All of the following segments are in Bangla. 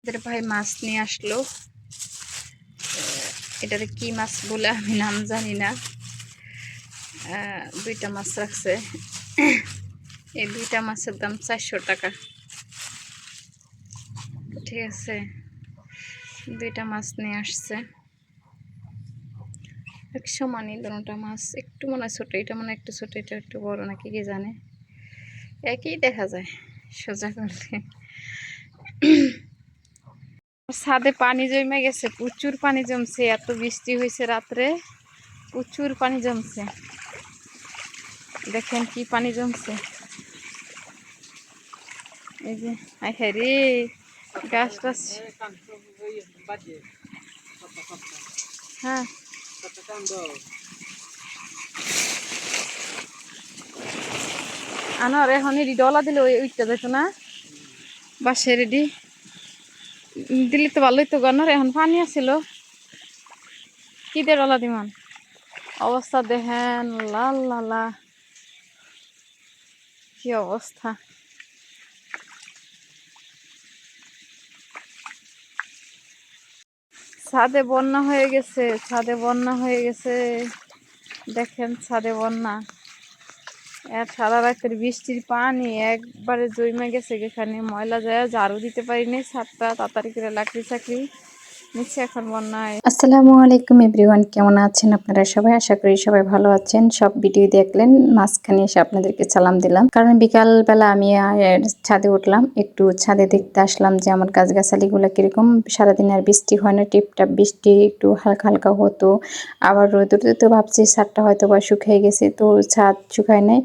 আমাদের ভাই মাছ নিয়ে আসলো। এটাতে কি মাছ বলে আমি নাম জানি না। দুইটা মাছ রাখছে। এই দুইটা মাছের দাম চারশো টাকা। ঠিক আছে। দুইটা মাছ নিয়ে আসছে। এক সমানই দুটা মাছ। একটু মনে হয় ছোটো, এটা মনে একটু ছোটো, এটা একটু বড়, নাকি কে জানে? একই দেখা যায় সোজা করলে। ছাদে পানি জমে গেছে, প্রচুর পানি জমছে, এত বৃষ্টি হয়েছে রাত্রে, প্রচুর পানি জমছে। দেখেন কি পানি জমছে। এই যে আই গাছ টাছ। হ্যাঁ। আনার এখন এডি ডলা দিলে ওই উঠতে যেত না। বাসে রেডি। দিলে তো ভালোই তো গনার এখন পানি আছিল কি দিয়ে ডলা দিমান? অবস্থা দেখেন লাল লালা কি অবস্থা? ছাদে বন্যা হয়ে গেছে, ছাদে বন্যা হয়ে গেছে। দেখেন ছাদে বন্যা। আর সারা রাতের বৃষ্টির পানি, একবারে জমে গেছে এখানে ময়লা যায় ঝাড়ু দিতে পারিনি, সাতটা তাড়াতাড়ি করে লাকড়ি চাকরি নিচে এখন আসসালামু আলাইকুম এভরিওয়ান, কেমন আছেন আপনারা সবাই? আশা করি সবাই ভালো আছেন। সব ভিডিও দেখলেন, মাঝখানে এসে আপনাদেরকে সালাম দিলাম। কারণ বিকাল বেলা আমি ছাদে উঠলাম, একটু ছাদে দেখতে আসলাম যে আমার গাছগাছালিগুলো কীরকম। সারাদিন আর বৃষ্টি হয় না, টিপটাপ বৃষ্টি, একটু হালকা হালকা হতো। আবার রোদ উঠতে তো ভাবছি ছাদটা হয়তো বা শুকিয়ে গেছে, তো ছাদ শুকায় নাই।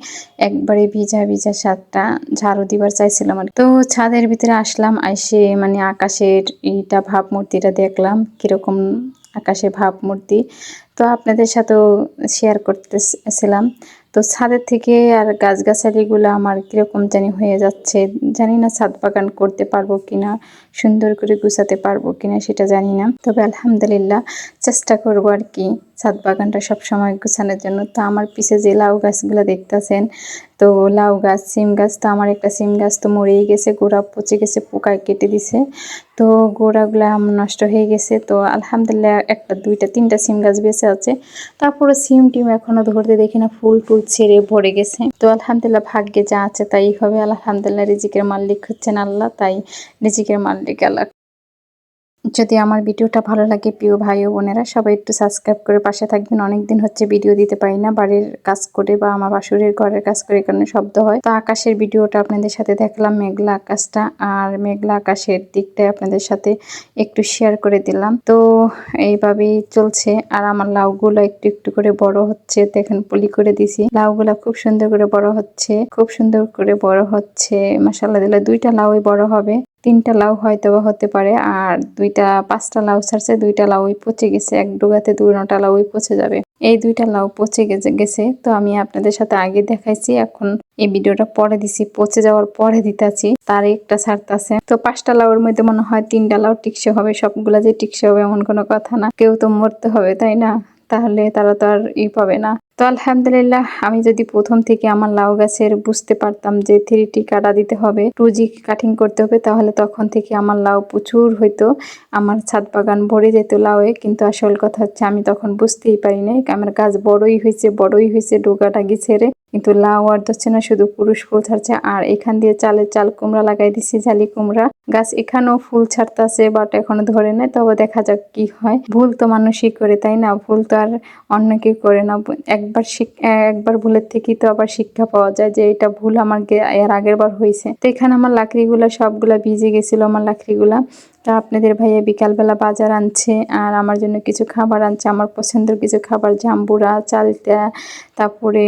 একবারে ভিজা ভিজা ছাদটা, ঝাড়ু দিবার চাইছিলাম আর তো ছাদের ভিতরে আসলাম, আইসে মানে আকাশের এইটা ভাবমূর্তিটা দেখলাম, কীরকম আকাশে ভাব মূর্তি তো আপনাদের সাথেও শেয়ার করতেছিলাম। তো ছাদের থেকে আর গাছগাছালিগুলো আমার কীরকম জানি হয়ে যাচ্ছে। জানি না ছাদ বাগান করতে পারব কিনা। সুন্দর করে গুছাতে পারব কিনা সেটা জানি না। তবে আলহামদুলিল্লাহ চেষ্টা করব আর কি ছাদ বাগানটা সব সময় গুছানোর জন্য। তো আমার পিছে যে লাউ গাছগুলো দেখতেছেন, তো লাউ গাছ, সিম গাছ, তো আমার একটা সিম গাছ তো মরেই গেছে, গোড়া পচে গেছে পোকায় কেটে দিছে। তো গোড়াগুলো নষ্ট হয়ে গেছে। তো আলহামদুলিল্লাহ একটা, দুইটা, তিনটা সিম গাছ বেঁচে আছে। তারপরে সিম টিম এখনও ধরতে দেখি না, ফুল টুল ছেড়ে ভরে গেছে। তো আলহামদুলিল্লাহ ভাগ্যে যা আছে তাই হবে। আলহামদুলিল্লাহ রিজিকের মালিক হচ্ছেন আল্লাহ, তাই রিজিকের মালিক আল্লাহ যদি আমার ভিডিওটা ভালো লাগে, প্রিয় ভাই ও বোনেরা, সবাই একটু সাবস্ক্রাইব করে পাশে থাকবেন। অনেক দিন হচ্ছে ভিডিও দিতে পারি না, বাড়ির কাজ করে বা আমার বাসুরের ঘরের কাজ করে কারণে শব্দ হয়। তো আকাশের ভিডিওটা আপনাদের সাথে দেখলাম, মেঘলা আকাশটা, আর মেঘলা আকাশের দিকটাই আপনাদের সাথে একটু শেয়ার করে দিলাম। তো এইভাবেই চলছে, আর আমার লাউগুলো একটু একটু করে বড় হচ্ছে। দেখেন, পলি করে দিছি। লাউগুলা খুব সুন্দর করে বড় হচ্ছে, খুব সুন্দর করে বড় হচ্ছে। মাসাল্লাহ দিলে দুইটা লাউই বড় হবে। তিনটা লাউ হয়তো বা হতে পারে, আর দুইটা, পাঁচটা লাউ ছাড়ছে, দুইটা লাউই পচে গেছে, এক ডোগাতে দুটা লাউই পচে যাবে। এই দুইটা লাউ পচে গেছে গেছে, তো আমি আপনাদের সাথে আগে দেখাইছি, এখন এই ভিডিওটা পরে দিছি, পচে যাওয়ার পরে দিতেছি তার একটা ছাড়তাছে তো পাঁচটা লাউর মধ্যে মনে হয় তিনটা লাউ টিকসে হবে, সবগুলা যে টিকসে হবে এমন কোনো কথা না, কেউ তো মরতে হবে, তাই না? তাহলে তারা তো আর ই পাবে না। তো আলহামদুলিল্লাহ, আমি যদি প্রথম থেকে আমার লাউ গাছের বুঝতে পারতাম যে থ্রিটি কাটা দিতে হবে টু জি কাটিং করতে হবে, তাহলে তখন থেকে আমার লাউ প্রচুর হইতো, আমার ছাদ বাগান ভরে যেত লাউয়ে। কিন্তু আসল কথা হচ্ছে, আমি তখন বুঝতেই পারি নাই আমার গাছ বড়ই হয়েছে বড়ই হয়েছে ডোকাটা ছেড়ে কিন্তু লাউ আর ধরছে না, শুধু পুরুষ ফুল ছাড়ছে। আর এখান দিয়ে চালের চাল কুমড়া লাগাই দিছি জালি কুমড়া। গাছ এখানেও ফুল ছাড়তেছে বাট এখনও ধরে নাই। তবে দেখা যাক কি হয়। ভুল তো মানুষই করে, তাই না? ভুল তো আর অন্য কেউ করে না। একবার একবার ভুলের থেকেই তো আবার শিক্ষা পাওয়া যায় যে এটা ভুল আমার এর আগের বার হয়েছে তো এখানে আমার লাকড়িগুলো সবগুলা ভিজে গেছিল, আমার লাকড়িগুলা। তা আপনাদের ভাইয়া বিকালবেলা বাজার আনছে, আর আমার জন্য কিছু খাবার আনছে, আমার পছন্দের কিছু খাবার জাম্বুরা, চালটা, তারপরে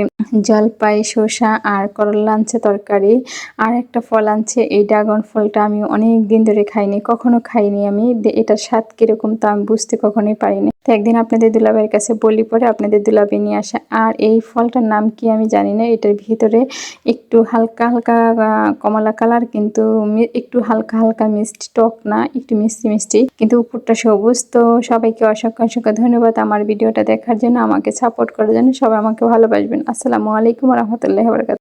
জলপাই, শসা, আর করলা আনছে তরকারি, আর একটা ফল আনছে। এই ড্রাগন ফলটা আমি অনেক দিন ধরে খাইনি, কখনো খাইনি আমি এটার স্বাদ কীরকম তা আমি বুঝতে কখনোই পারিনি। তো একদিন আপনাদের দুলাভাইয়ের কাছে বলি, পরে আপনাদের দুলাভাই নিয়ে আসা। আর এই ফলটার নাম কি আমি জানি না, এটার ভিতরে একটু হালকা হালকা কমলা কালার কিন্তু একটু হালকা হালকা মিষ্টি টক না, একটু মিষ্টি মিষ্টি। কিন্তু উপরটা সবুজ, তো সবাইকে অসংখ্য অসংখ্য ধন্যবাদ আমার ভিডিওটা দেখার জন্য, আমাকে সাপোর্ট করার জন্য সবাই আমাকে ভালোবাসবেন। আসসালামু আলাইকুম রহমতুল্লাহ বরকাত